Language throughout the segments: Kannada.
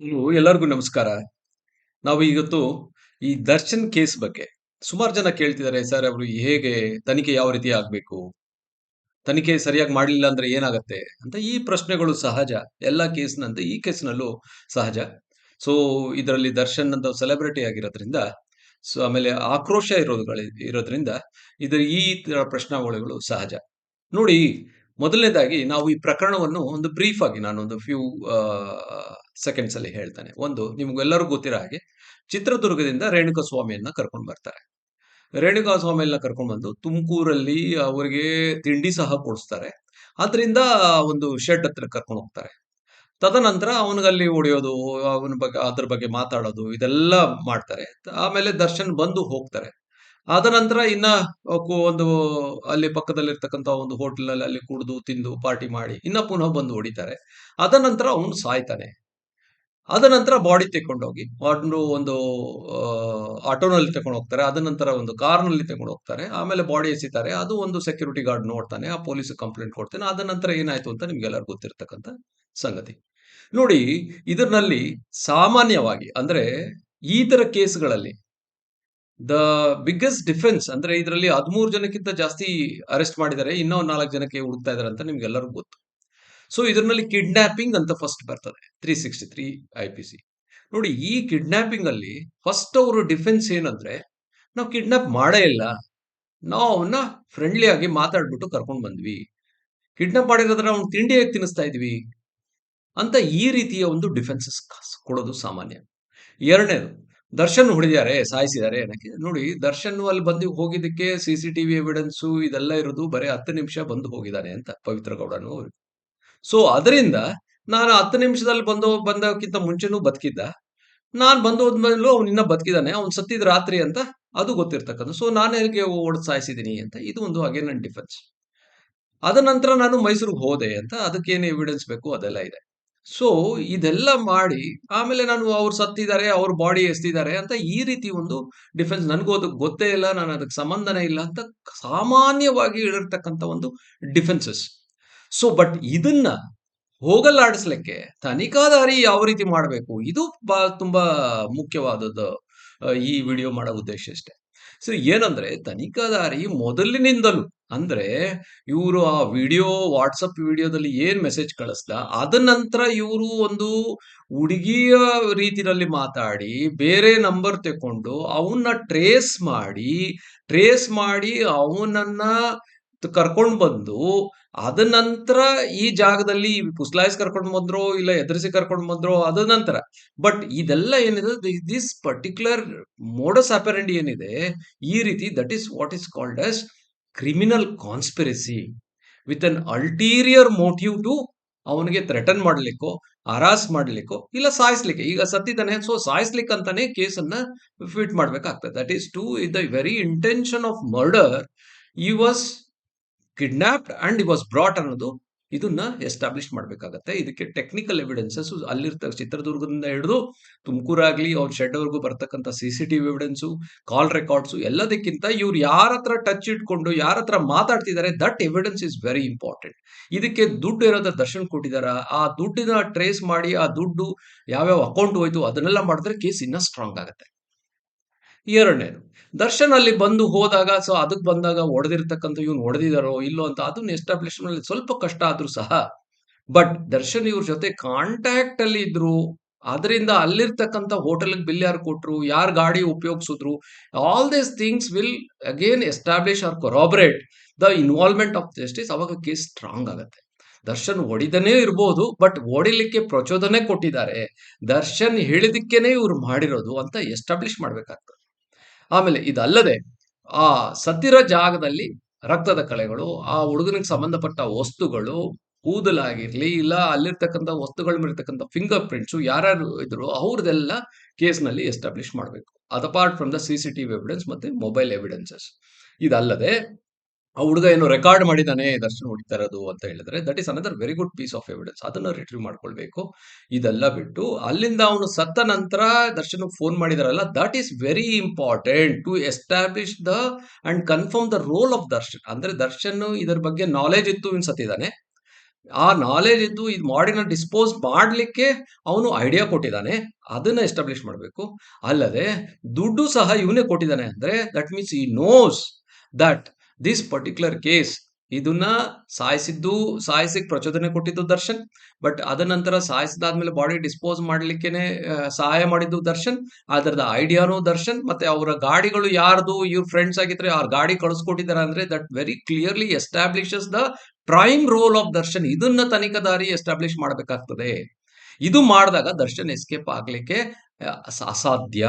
ಎಲ್ಲರಿಗೂ ನಮಸ್ಕಾರ. ನಾವು ಇವತ್ತು ಈ ದರ್ಶನ್ ಕೇಸ್ ಬಗ್ಗೆ ಸುಮಾರು ಜನ ಕೇಳ್ತಿದ್ದಾರೆ, "ಸರ್ ಅವರು ಹೇಗೆ ತನಿಖೆ ಯಾವ ರೀತಿ ಆಗ್ಬೇಕು? ತನಿಖೆ ಸರಿಯಾಗಿ ಮಾಡಲಿಲ್ಲ ಅಂದ್ರೆ ಏನಾಗತ್ತೆ?" ಅಂತ ಈ ಪ್ರಶ್ನೆಗಳು ಸಹಜ. ಎಲ್ಲ ಕೇಸ್‌ನಂತೆ ಈ ಕೇಸ್‌ನಲ್ಲೂ ಸಹಜ. ಸೊ, ಇದರಲ್ಲಿ ದರ್ಶನ್ ಅಂತ ಸೆಲೆಬ್ರಿಟಿ ಆಗಿರೋದ್ರಿಂದ, ಸೊ ಆಮೇಲೆ ಆಕ್ರೋಶ ಇರೋದುಗಳ ಇರೋದ್ರಿಂದ ಇದರ ಈ ತರ ಪ್ರಶ್ನಾವಳಿಗಳು ಸಹಜ. ನೋಡಿ, ಮೊದಲನೇದಾಗಿ ನಾವು ಈ ಪ್ರಕರಣವನ್ನು ಒಂದು ಬ್ರೀಫ್ ಆಗಿ ನಾನು ಒಂದು ಫ್ಯೂ ಸೆಕೆಂಡ್ಸ್ ಅಲ್ಲಿ ಹೇಳ್ತಾನೆ ಒಂದು ನಿಮ್ಗೆಲ್ಲರಿಗೂ ಗೊತ್ತಿರೋ ಹಾಗೆ ಚಿತ್ರದುರ್ಗದಿಂದ ರೇಣುಕಾಸ್ವಾಮಿಯನ್ನ ಕರ್ಕೊಂಡು ಬರ್ತಾರೆ. ರೇಣುಕಾಸ್ವಾಮಿಯನ್ನ ಕರ್ಕೊಂಡು ಬಂದು ತುಮಕೂರಲ್ಲಿ ಅವರಿಗೆ ತಿಂಡಿ ಸಹ ಕೊಡಿಸ್ತಾರೆ. ಅದರಿಂದ ಒಂದು ಶೆಡ್ ಹತ್ರ ಕರ್ಕೊಂಡು ಹೋಗ್ತಾರೆ. ತದನಂತರ ಅವನಿಗಲ್ಲಿ ಹೊಡೆಯೋದು, ಅವನ ಬಗ್ಗೆ ಅದ್ರ ಬಗ್ಗೆ ಮಾತಾಡೋದು ಇದೆಲ್ಲ ಮಾಡ್ತಾರೆ. ಆಮೇಲೆ ದರ್ಶನ್ ಬಂದು ಹೋಗ್ತಾರೆ. ಆದ ನಂತರ ಇನ್ನ ಒಂದು ಅಲ್ಲಿ ಪಕ್ಕದಲ್ಲಿರ್ತಕ್ಕಂಥ ಒಂದು ಹೋಟೆಲ್‌ನಲ್ಲಿ ಅಲ್ಲಿ ಕುಡಿದು, ತಿಂದು, ಪಾರ್ಟಿ ಮಾಡಿ ಇನ್ನ ಪುನಃ ಬಂದು ಹೊಡಿತಾರೆ. ಅದ ನಂತರ ಅವನು ಸಾಯ್ತಾನೆ. ಅದ ನಂತರ ಬಾಡಿ ತೆಕೊಂಡೋಗಿ ಒಂದು ಒಂದು ಆಟೋನಲ್ಲಿ ತಗೊಂಡು ಹೋಗ್ತಾರೆ. ಅದ ನಂತರ ಒಂದು ಕಾರ್‌ನಲ್ಲಿ ತಗೊಂಡು ಹೋಗ್ತಾರೆ. ಆಮೇಲೆ ಬಾಡಿ ಎಸಿತಾರೆ. ಅದು ಒಂದು ಸೆಕ್ಯೂರಿಟಿ ಗಾರ್ಡ್ ನೋಡ್ತಾನೆ. ಆ ಪೊಲೀಸ್ ಕಂಪ್ಲೇಂಟ್ ಕೊಡ್ತಾನೆ. ಅದ ನಂತರ ಏನಾಯ್ತು ಅಂತ ನಿಮ್ಗೆಲ್ಲರಿಗೂ ಗೊತ್ತಿರತಕ್ಕಂತ ಸಂಗತಿ. ನೋಡಿ, ಇದರಲ್ಲಿ ಸಾಮಾನ್ಯವಾಗಿ ಅಂದ್ರೆ ಈ ತರ ಕೇಸ್‌ಗಳಲ್ಲಿ ದ ಬಿಗ್ಗೆಸ್ಟ್ ಡಿಫೆನ್ಸ್ ಅಂದ್ರೆ ಇದರಲ್ಲಿ 13 ಜನಕ್ಕಿಂತ ಜಾಸ್ತಿ ಅರೆಸ್ಟ್ ಮಾಡಿದ್ದಾರೆ. ಇನ್ನೂ ನಾಲ್ಕು ಜನಕ್ಕೆ ಹುಡುಕ್ತಾ ಇದ್ದಾರೆ ಅಂತ ನಿಮ್ಗೆಲ್ಲರಿಗೂ ಗೊತ್ತು. ಸೊ, ಇದರಲ್ಲಿ ಕಿಡ್ನಾಪಿಂಗ್ ಅಂತ ಫಸ್ಟ್ ಬರ್ತದೆ. 363 ಐಪಿಸಿ. ನೋಡಿ, ಈ ಕಿಡ್ನಾಪಿಂಗ್ ಅಲ್ಲಿ ಫಸ್ಟ್ ಅವರು ಡಿಫೆನ್ಸ್ ಏನಂದ್ರೆ, ನಾವು ಕಿಡ್ನಾಪ್ ಮಾಡೇ ಇಲ್ಲ. ನಾವು ಅವನ್ನ ಫ್ರೆಂಡ್ಲಿ ಆಗಿ ಮಾತಾಡ್ಬಿಟ್ಟು ಕರ್ಕೊಂಡು ಬಂದ್ವಿ. ಕಿಡ್ನಾಪ್ ಮಾಡಿರೋದ್ರೆ ಅವ್ನು ತಿಂಡಿ ಹೇಗೆ ತಿನ್ನಿಸ್ತಾ ಇದ್ವಿ? ಅಂತ ಈ ರೀತಿಯ ಒಂದು ಡಿಫೆನ್ಸಸ್ ಕೊಡೋದು ಸಾಮಾನ್ಯ. ಎರಡನೇದು ದರ್ಶನ್ ಹೊಡೆದಿದ್ದಾರೆ, ಸಾಯಿಸಿದ್ದಾರೆ ಏನಕ್ಕೆ ನೋಡಿ ದರ್ಶನ್ ಅಲ್ಲಿ ಬಂದು ಹೋಗಿದ್ದಕ್ಕೆ C C T V evidence ಇದೆಲ್ಲ ಇರೋದು ಬರೀ 10 ನಿಮಿಷ ಬಂದು ಹೋಗಿದ್ದಾನೆ ಅಂತ ಪವಿತ್ರ ಗೌಡನು. ಸೊ, ಅದರಿಂದ ನಾನು 10 ನಿಮಿಷದಲ್ಲಿ ಬಂದು ಬಂದಕ್ಕಿಂತ ಮುಂಚೆನೂ ಬದುಕಿದ್ದ. ನಾನು ಬಂದು ಹೋದ್ಮೇಲೂ ಅವ್ನು ಇನ್ನ ಬದುಕಿದ್ದಾನೆ. ಅವ್ನು ಸತ್ತಿದ ರಾತ್ರಿ ಅಂತ ಅದು ಗೊತ್ತಿರ್ತಕ್ಕಂಥ ಸೊ, ನಾನು ಹೇಗೆ ಓಡ್ ಸಾಯಿಸಿದ್ದೀನಿ ಅಂತ ಇದು ಒಂದು ಅಗೇನ್ ನನ್ನ ಡಿಫೆನ್ಸ್. ಅದ ನಂತರ ನಾನು ಮೈಸೂರಿಗೆ ಹೋದೆ ಅಂತ ಅದಕ್ಕೇನು ಎವಿಡೆನ್ಸ್ ಬೇಕು ಅದೆಲ್ಲ ಇದೆ. ಸೊ, ಇದೆಲ್ಲ ಮಾಡಿ ಆಮೇಲೆ ನಾನು ಅವ್ರು ಸತ್ತಿದ್ದಾರೆ, ಅವ್ರ ಬಾಡಿ ಎಸ್ತಿದ್ದಾರೆ ಅಂತ ಈ ರೀತಿ ಒಂದು ಡಿಫೆನ್ಸ್ ನನಗೂ ಅದಕ್ಕೆ ಗೊತ್ತೇ ಇಲ್ಲ, ನಾನು ಅದಕ್ಕೆ ಸಂಬಂಧನೇ ಇಲ್ಲ ಅಂತ ಸಾಮಾನ್ಯವಾಗಿ ಹೇಳಿರ್ತಕ್ಕಂಥ ಒಂದು ಡಿಫೆನ್ಸಸ್. ಸೊ, ಬಟ್ ಇದನ್ನ ಹೋಗಲಾಡಿಸ್ಲಿಕ್ಕೆ ತನಿಖಾಧಾರಿ ಯಾವ ರೀತಿ ಮಾಡಬೇಕು? ಇದು ಬಾ ತುಂಬಾ ಮುಖ್ಯವಾದದ್ದು ಈ ವಿಡಿಯೋ ಮಾಡೋ ಉದ್ದೇಶ ಅಷ್ಟೆ ಸೊ, ಏನಂದ್ರೆ ತನಿಖಾಧಾರಿ ಮೊದಲಿನಿಂದಲೂ ಅಂದ್ರೆ ಇವರು ಆ ವಿಡಿಯೋ ವಾಟ್ಸಪ್ ವಿಡಿಯೋದಲ್ಲಿ ಏನ್ ಮೆಸೇಜ್ ಕಳಿಸ್ದ, ಅದ ನಂತರ ಇವರು ಒಂದು ಹುಡುಗಿಯ ರೀತಿನಲ್ಲಿ ಮಾತಾಡಿ, ಬೇರೆ ನಂಬರ್ ತಕೊಂಡು ಅವನ್ನ ಟ್ರೇಸ್ ಮಾಡಿ, ಟ್ರೇಸ್ ಮಾಡಿ ಅವನನ್ನ ಕರ್ಕೊಂಡು ಬಂದು, ಅದ ನಂತರ ಈ ಜಾಗದಲ್ಲಿ ಪುಸ್ಲಾಯಿಸಿ ಕರ್ಕೊಂಡು ಬಂದ್ರೋ, ಇಲ್ಲ ಎದುರಿಸಿ ಕರ್ಕೊಂಡು ಬಂದ್ರೋ ಅದ ನಂತರ. ಬಟ್ ಇದೆಲ್ಲ ಏನಿದೆ ದಿಸ್ ಪರ್ಟಿಕ್ಯುಲರ್ ಮೋಡಸ್ ಆಪರೆಂಡಿ ಏನಿದೆ, ಈ ರೀತಿ that is what is called as criminal conspiracy with an ulterior motive to ಅವನಿಗೆ ಥ್ರೆಟನ್ ಮಾಡ್ಲಿಕ್ಕೋ, ಹರಾಸ್ ಮಾಡ್ಲಿಕ್ಕೋ, ಇಲ್ಲ ಸಾಯಿಸ್ಲಿಕ್ಕೆ. ಈಗ ಸತ್ತಿದ್ದಾನೆ ಸೊ ಸಾಯಿಸ್ಲಿಕ್ಕೆ ಅಂತಾನೆ ಕೇಸನ್ನ ಫಿಟ್ ಮಾಡ್ಬೇಕಾಗ್ತದೆ. That is to the very intention of murder he was kidnapped and was brought ಅನ್ನೋದು ಇದನ್ನ ಎಸ್ಟಾಬ್ಲಿಷ್ ಮಾಡ್ಬೇಕಾಗತ್ತೆ. ಇದಕ್ಕೆ ಟೆಕ್ನಿಕಲ್ ಎವಿಡೆನ್ಸಸ್ ಅಲ್ಲಿರ್ತ ಚಿತ್ರದುರ್ಗದಿಂದ ಹಿಡಿದು ತುಮಕೂರಾಗ್ಲಿ, ಅವ್ರ ಶೆಡ್‌ವರೆಗೂ ಬರ್ತಕ್ಕಂಥ ಸಿಸಿಟಿವಿ ಎವಿಡೆನ್ಸು, ಕಾಲ್ ರೆಕಾರ್ಡ್ಸು ಎಲ್ಲದಕ್ಕಿಂತ ಇವ್ರು ಯಾರ ಹತ್ರ ಟಚ್ ಇಟ್ಕೊಂಡು ಯಾರ ಹತ್ರ ಮಾತಾಡ್ತಿದ್ದಾರೆ that evidence is very important. ಇದಕ್ಕೆ ದುಡ್ಡು ಇರೋದ್ರ ದರ್ಶನ್ ಕೊಟ್ಟಿದಾರ ಆ ದುಡ್ಡಿನ ಟ್ರೇಸ್ ಮಾಡಿ ಆ ದುಡ್ಡು ಯಾವ್ಯಾವ ಅಕೌಂಟ್ ಹೋಯ್ತು ಅದನ್ನೆಲ್ಲ ಮಾಡಿದ್ರೆ ಕೇಸ್ ಇನ್ನ ಸ್ಟ್ರಾಂಗ್ ಆಗತ್ತೆ. ಎರಡನೇದು ದರ್ಶನ್ ಅಲ್ಲಿ ಬಂದು ಹೋದಾಗ ಸೊ ಅದಕ್ಕೆ ಬಂದಾಗ ಹೊಡೆದಿರ್ತಕ್ಕಂಥ ಇವ್ನು ಹೊಡೆದಿದಾರೋ ಇಲ್ಲೋ ಅಂತ ಅದನ್ನ ಎಸ್ಟಾಬ್ಲಿಷ್ ಮಾಡಲು ಸ್ವಲ್ಪ ಕಷ್ಟ ಆದ್ರೂ ಸಹ, ಬಟ್ ದರ್ಶನ್ ಇವ್ರ ಜೊತೆ ಕಾಂಟ್ಯಾಕ್ಟ್ ಅಲ್ಲಿ ಇದ್ರು. ಅದರಿಂದ ಅಲ್ಲಿರ್ತಕ್ಕಂಥ ಹೋಟೆಲ್‌ಗೆ ಬಿಲ್ ಯಾರು ಕೊಟ್ರು? ಯಾರು ಗಾಡಿ ಉಪಯೋಗಿಸಿದ್ರು? All these things will again establish or corroborate the involvement of justice ಅವಾಗ ಕೇಸ್ ಸ್ಟ್ರಾಂಗ್ ಆಗುತ್ತೆ ದರ್ಶನ್ ಹೊಡಿದನೇ ಇರ್ಬೋದು, ಬಟ್ ಹೊಡಿಲಿಕ್ಕೆ ಪ್ರಚೋದನೆ ಕೊಟ್ಟಿದ್ದಾರೆ. ದರ್ಶನ್ ಹೇಳಿದಕ್ಕೇನೆ ಇವ್ರು ಮಾಡಿರೋದು ಅಂತ ಎಸ್ಟಾಬ್ಲಿಷ್ ಮಾಡ್ಬೇಕಾಗ್ತದೆ. ಆಮೇಲೆ ಇದಲ್ಲದೆ ಆ ಸತ್ತಿರ ಜಾಗದಲ್ಲಿ ರಕ್ತದ ಕಳೆಗಳು ಆ ಹುಡುಗನಿಗೆ ಸಂಬಂಧಪಟ್ಟ ವಸ್ತುಗಳು, ಕೂದಲಾಗಿರ್ಲಿ, ಇಲ್ಲ ಅಲ್ಲಿರ್ತಕ್ಕಂಥ ವಸ್ತುಗಳ ಮೇಲಿರ್ತಕ್ಕಂಥ ಫಿಂಗರ್ ಪ್ರಿಂಟ್ಸು ಯಾರ್ಯಾರು ಇದ್ರು ಅವ್ರದೆಲ್ಲ ಕೇಸ್‌ನಲ್ಲಿ ಎಸ್ಟಾಬ್ಲಿಷ್ ಮಾಡಬೇಕು ಅದ್ apart from the C C T V evidence ಮತ್ತೆ ಮೊಬೈಲ್ ಎವಿಡೆನ್ಸಸ್. ಇದಲ್ಲದೆ ಆ ಹುಡುಗ ಏನು ರೆಕಾರ್ಡ್ ಮಾಡಿದಾನೆ ದರ್ಶನ್ ಹೊಡಿತಾ ಇರೋದು ಅಂತ ಹೇಳಿದ್ರೆ that is another very good piece of evidence. ಅದನ್ನ ರಿಟ್ರೀವ್ ಮಾಡ್ಕೊಳ್ಬೇಕು. ಇದೆಲ್ಲ ಬಿಟ್ಟು ಅಲ್ಲಿಂದ ಅವನು ಸತ್ತ ನಂತರ ದರ್ಶನ್‌ಗೆ ಫೋನ್ ಮಾಡಿದಾರಲ್ಲ that is very important to establish the and confirm the role of Darshan. ಅಂದ್ರೆ ದರ್ಶನ್ ಇದರ ಬಗ್ಗೆ ನಾಲೆಜ್ ಇತ್ತು ಇನ್ ಸತ್ತಿದ್ದಾನೆ. ಆ ನಾಲೆಜ್ ಇದ್ದು ಇದು ಮಾಡಿನ ಡಿಸ್ಪೋಸ್ ಮಾಡ್ಲಿಕ್ಕೆ ಅವನು ಐಡಿಯಾ ಕೊಟ್ಟಿದ್ದಾನೆ. ಅದನ್ನ ಎಸ್ಟಾಬ್ಲಿಷ್ ಮಾಡಬೇಕು. ಅಲ್ಲದೆ ದುಡ್ಡು ಸಹ ಇವನೇ ಕೊಟ್ಟಿದ್ದಾನೆ ಅಂದ್ರೆ that means he knows that this particular case ಇದನ್ನ ಸಾಯಿಸಿದ್ದು ಸಾಯಿಸಕ್ಕೆ ಪ್ರಚೋದನೆ ಕೊಟ್ಟಿದ್ದು ದರ್ಶನ್. ಬಟ್ ಅದ ನಂತರ ಸಾಯಿಸಿದಾದ್ಮೇಲೆ ಬಾಡಿ ಡಿಸ್ಪೋಸ್ ಮಾಡಲಿಕ್ಕೆ ಸಹಾಯ ಮಾಡಿದ್ದು ದರ್ಶನ್. ಅದರದ ಐಡಿಯಾನು ದರ್ಶನ್. ಮತ್ತೆ ಅವರ ಗಾಡಿಗಳು ಯಾರ್ದು, ಇವ್ರ ಫ್ರೆಂಡ್ಸ್ ಆಗಿದ್ರೆ ಅವ್ರ ಗಾಡಿ ಕಳಿಸ್ಕೊಟ್ಟಿದ್ದಾರೆ ಅಂದ್ರೆ that very clearly establishes the prime role of Darshan. ಇದನ್ನ ತನಿಖಾದಾರಿ ಎಸ್ಟಾಬ್ಲಿಷ್ ಮಾಡಬೇಕಾಗ್ತದೆ. ಇದು ಮಾಡಿದಾಗ ದರ್ಶನ್ ಎಸ್ಕೇಪ್ ಆಗ್ಲಿಕ್ಕೆ ಅಸಾಧ್ಯ.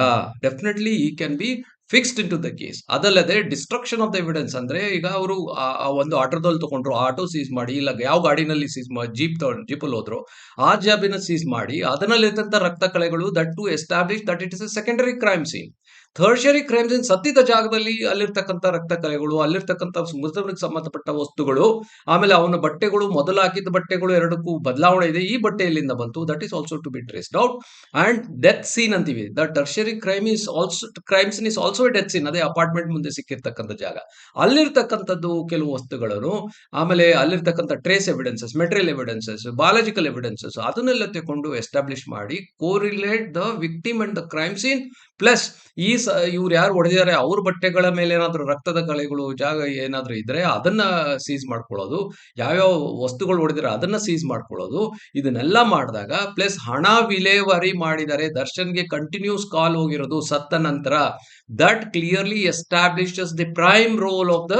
Definitely he can be fixed in to the case. ಅದಲ್ಲದೆ ಡಿಸ್ಟ್ರಕ್ಷನ್ ಆಫ್ ದ ಎವಿಡೆನ್ಸ್ ಅಂದ್ರೆ ಈಗ ಅವರು ಆ ಒಂದು ಆಟೋದಲ್ಲಿ ತಗೊಂಡ್ರು, ಆಟೋ ಸೀಸ್ ಮಾಡಿ, ಇಲ್ಲ ಯಾವ ಗಾಡಿನಲ್ಲಿ ಸೀಸ್ ಮಾಡಿ ಜೀಪ್ ತಗೊಂಡು ಜೀಪಲ್ಲಿ ಹೋದ್ರು, ಆ ಜಾಬಿನ ಸೀಸ್ ಮಾಡಿ ಅದರಲ್ಲಿದ್ದಂತ ರಕ್ತ ಕಳೆಗಳು that to establish that it is a secondary crime scene tertiary crime in ಸತ್ತಿದ ಜಾಗದಲ್ಲಿ ಅಲ್ಲಿರ್ತಕ್ಕಂಥ ರಕ್ತ ಕಲೆಗಳು ಅಲ್ಲಿರ್ತಕ್ಕಂಥ ಮೃತನಿಗೆ ಸಂಬಂಧಪಟ್ಟ ವಸ್ತುಗಳು, ಆಮೇಲೆ ಅವನ ಬಟ್ಟೆಗಳು ಮೊದಲು ಹಾಕಿದ ಬಟ್ಟೆಗಳು ಎರಡಕ್ಕೂ ಬದಲಾವಣೆ ಇದೆ. ಈ ಬಟ್ಟೆ ಎಲ್ಲಿಂದ ಬಂತು. That is also to be traced out and death scene ಅಂತೀವಿ. The tertiary crime is also crime scene is also death scene ಅದೇ ಅಪಾರ್ಟ್ಮೆಂಟ್ ಮುಂದೆ ಸಿಕ್ಕಿರ್ತಕ್ಕಂಥ ಜಾಗ. ಅಲ್ಲಿರ್ತಕ್ಕಂಥದ್ದು ಕೆಲವು ವಸ್ತುಗಳನ್ನು, ಆಮೇಲೆ ಅಲ್ಲಿರ್ತಕ್ಕಂಥ trace evidences material evidences biological evidences ಅದನ್ನೆಲ್ಲ ತಗೊಂಡು ಎಸ್ಟಾಬ್ಲಿಷ್ ಮಾಡಿ correlate the victim and the crime scene plus ಈ ಸ, ಇವ್ರು ಯಾರು ಹೊಡೆದಿದ್ದಾರೆ, ಅವ್ರ ಬಟ್ಟೆಗಳ ಮೇಲೆ ಏನಾದರೂ ರಕ್ತದ ಕಲೆಗಳು ಜಾಗ ಏನಾದರೂ ಇದ್ರೆ ಅದನ್ನ ಸೀಸ್ ಮಾಡ್ಕೊಳ್ಳೋದು. ಯಾವ್ಯಾವ ವಸ್ತುಗಳು ಹೊಡೆದಿದ್ರೆ ಅದನ್ನ ಸೀಸ್ ಮಾಡ್ಕೊಳ್ಳೋದು. ಇದನ್ನೆಲ್ಲ ಮಾಡಿದಾಗ ಪ್ಲಸ್ ಹಣ ವಿಲೇವಾರಿ ಮಾಡಿದರೆ ದರ್ಶನ್ಗೆ ಕಂಟಿನ್ಯೂಸ್ ಕಾಲ್ ಹೋಗಿರೋದು ಸತ್ತ ನಂತರ that clearly establishes the prime role of the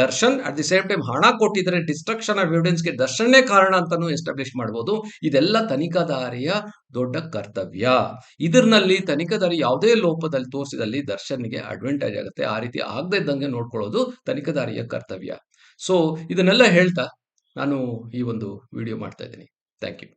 Darshan at the same time ಹಣ ಕೊಟ್ಟಿದ್ರೆ ಡಿಸ್ಟ್ರಕ್ಷನ್ ಆಫ್ ಎವಿಡೆನ್ಸ್ಗೆ ದರ್ಶನೇ ಕಾರಣ ಅಂತಾನು ಎಸ್ಟಾಬ್ಲಿಷ್ ಮಾಡ್ಬೋದು. ಇದೆಲ್ಲ ತನಿಖಾಧಾರಿಯ ದೊಡ್ಡ ಕರ್ತವ್ಯ. ಇದರಲ್ಲಿ ತನಿಖಾದಾರಿ ಯಾವುದೇ ಲೋಪದಲ್ಲಿ ತೋರಿಸಿದಲ್ಲಿ ದರ್ಶನ್ಗೆ ಅಡ್ವಾಂಟೇಜ್ ಆಗುತ್ತೆ. ಆ ರೀತಿ ಆಗದೆ ಇದ್ದಂಗೆ ನೋಡ್ಕೊಳ್ಳೋದು ತನಿಖಾಧಾರಿಯ ಕರ್ತವ್ಯ. ಸೊ ಇದನ್ನೆಲ್ಲ ಹೇಳ್ತಾ ನಾನು ಈ ಒಂದು ವಿಡಿಯೋ ಮಾಡ್ತಾ ಇದ್ದೀನಿ. Thank you